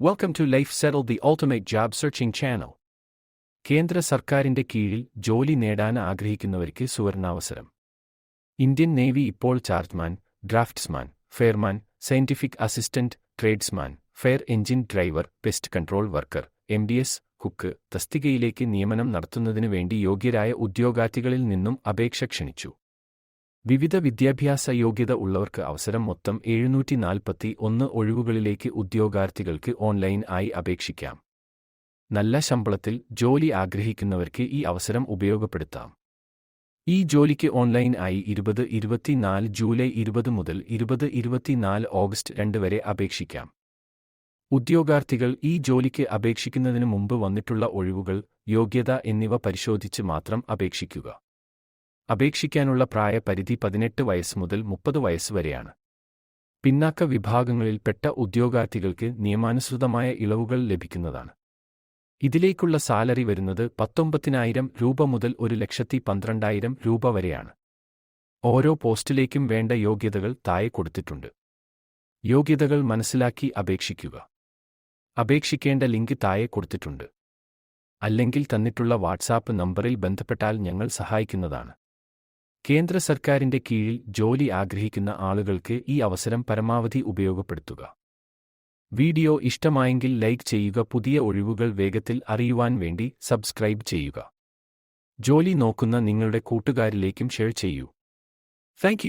Welcome to Life Settle the ultimate job searching channel. കേന്ദ്ര സർക്കാരിന്റെ കീഴിൽ ജോലി നേടാൻ ആഗ്രഹിക്കുന്നവർക്ക് സുവർണാവസരം ഇന്ത്യൻ നേവി ഇപ്പോൾ chargeman draughtsman fireman scientific assistant tradesman fire engine driver pest control worker M D S hook തസ്തികയിലേക്ക് നിയമനം നടത്തുന്നതിനു വേണ്ടി യോഗ്യരായ ഉദ്യോഗാർത്ഥികളിൽ നിന്നും അപേക്ഷ ക്ഷണിച്ചു വിവിധ വിദ്യാഭ്യാസ യോഗ്യത ഉള്ളവർക്ക് അവസരം മൊത്തം എഴുന്നൂറ്റി നാൽപ്പത്തി ഒന്ന് ഒഴിവുകളിലേക്ക് ഉദ്യോഗാർത്ഥികൾക്ക് ഓൺലൈൻ ആയി അപേക്ഷിക്കാം. നല്ല ശമ്പളത്തിൽ ജോലി ആഗ്രഹിക്കുന്നവർക്ക് ഈ അവസരം ഉപയോഗപ്പെടുത്താം. ഈ ജോലിക്ക് ഓൺലൈൻ ആയി ഇരുപത് ഇരുപത്തിനാല് ജൂലൈ ഇരുപത് മുതൽ ഇരുപത് ഇരുപത്തിനാല് ഓഗസ്റ്റ് രണ്ട് വരെ അപേക്ഷിക്കാം. ഉദ്യോഗാർത്ഥികൾ ഈ ജോലിക്ക് അപേക്ഷിക്കുന്നതിന് മുമ്പ് വന്നിട്ടുള്ള ഒഴിവുകൾ യോഗ്യത എന്നിവ പരിശോധിച്ച് മാത്രം അപേക്ഷിക്കുക. അപേക്ഷിക്കാനുള്ള പ്രായപരിധി പതിനെട്ട് വയസ്സ് മുതൽ മുപ്പത് വയസ്സ് വരെയാണ്. പിന്നാക്ക വിഭാഗങ്ങളിൽപ്പെട്ട ഉദ്യോഗാർത്ഥികൾക്ക് നിയമാനുസൃതമായ ഇളവുകൾ ലഭിക്കുന്നതാണ്. ഇതിലേക്കുള്ള സാലറി വരുന്നത് പത്തൊമ്പതിനായിരം രൂപ മുതൽ ഒരു ലക്ഷത്തി പന്ത്രണ്ടായിരം രൂപ വരെയാണ്. ഓരോ പോസ്റ്റിലേക്കും വേണ്ട യോഗ്യതകൾ താഴെ കൊടുത്തിട്ടുണ്ട്. യോഗ്യതകൾ മനസ്സിലാക്കി അപേക്ഷിക്കുക. അപേക്ഷിക്കേണ്ട ലിങ്ക് താഴെ കൊടുത്തിട്ടുണ്ട്. അല്ലെങ്കിൽ തന്നിട്ടുള്ള വാട്സാപ്പ് നമ്പറിൽ ബന്ധപ്പെട്ടാൽ ഞങ്ങൾ സഹായിക്കുന്നതാണ്. കേന്ദ്ര സർക്കാരിന്റെ കീഴിൽ ജോലി ആഗ്രഹിക്കുന്ന ആളുകൾക്ക് ഈ അവസരം പരമാവധി ഉപയോഗപ്പെടുത്തുക. വീഡിയോ ഇഷ്ടമായെങ്കിൽ ലൈക്ക് ചെയ്യുക പുതിയ ഒഴിവുകൾ വേഗത്തിൽ അറിയുവാൻ വേണ്ടി സബ്സ്ക്രൈബ് ചെയ്യുക. ജോലി നോക്കുന്ന നിങ്ങളുടെ കൂട്ടുകാരിലേക്കും ഷെയർ ചെയ്യൂ. താങ്ക്